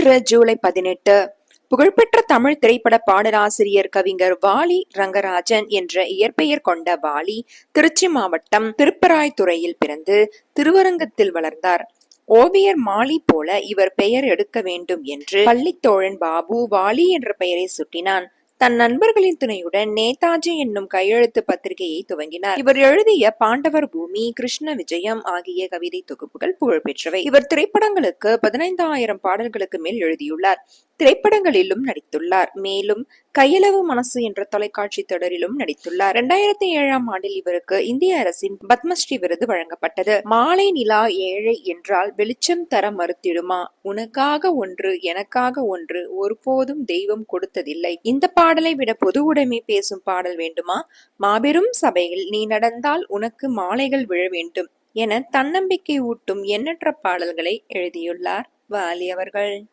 மூன்று ஜூலை பதினெட்டு. புகழ்பெற்ற தமிழ் திரைப்பட பாடலாசிரியர் கவிஞர் வாலி ரங்கராஜன் என்ற இயற்பெயர் கொண்ட வாலி திருச்சி மாவட்டம் திருப்பராய்த்துறையில் பிறந்து திருவரங்கத்தில் வளர்ந்தார். ஓவியர் மாலி போல இவர் பெயர் எடுக்க வேண்டும் என்று பள்ளித்தோழன் பாபு வாலி என்ற பெயரை சுட்டினான். தன் நண்பர்களின் துணையுடன் நேதாஜி என்னும் கையெழுத்து பத்திரிகையை துவங்கினார். இவர் எழுதிய பாண்டவர் பூமி கிருஷ்ண விஜயம் ஆகிய கவிதை தொகுப்புகள் புகழ்பெற்றவை. இவர் திரைப்படங்களுக்கு பதினைந்தாயிரம் பாடல்களுக்கு மேல் எழுதியுள்ளார். திரைப்படங்களிலும் நடித்துள்ளார். மேலும் கையளவு மனசு என்ற தொலைக்காட்சி தொடரிலும் நடித்துள்ளார். இரண்டாயிரத்தி ஏழாம் ஆண்டில் இவருக்கு இந்திய அரசின் பத்மஸ்ரீ விருது வழங்கப்பட்டது. மாலை நிலா ஏழை என்றால் வெளிச்சம் தர மறுத்திடுமா? உனக்காக ஒன்று எனக்காக ஒன்று ஒருபோதும் தெய்வம் கொடுத்ததில்லை. இந்த பாடலை விட பொது உடைமை பேசும் பாடல் வேண்டுமா? மாபெரும் சபையில் நீ நடந்தால் உனக்கு மாலைகள் விழ வேண்டும் என தன்னம்பிக்கை ஊட்டும் எண்ணற்ற பாடல்களை எழுதியுள்ளார் வாலி அவர்கள்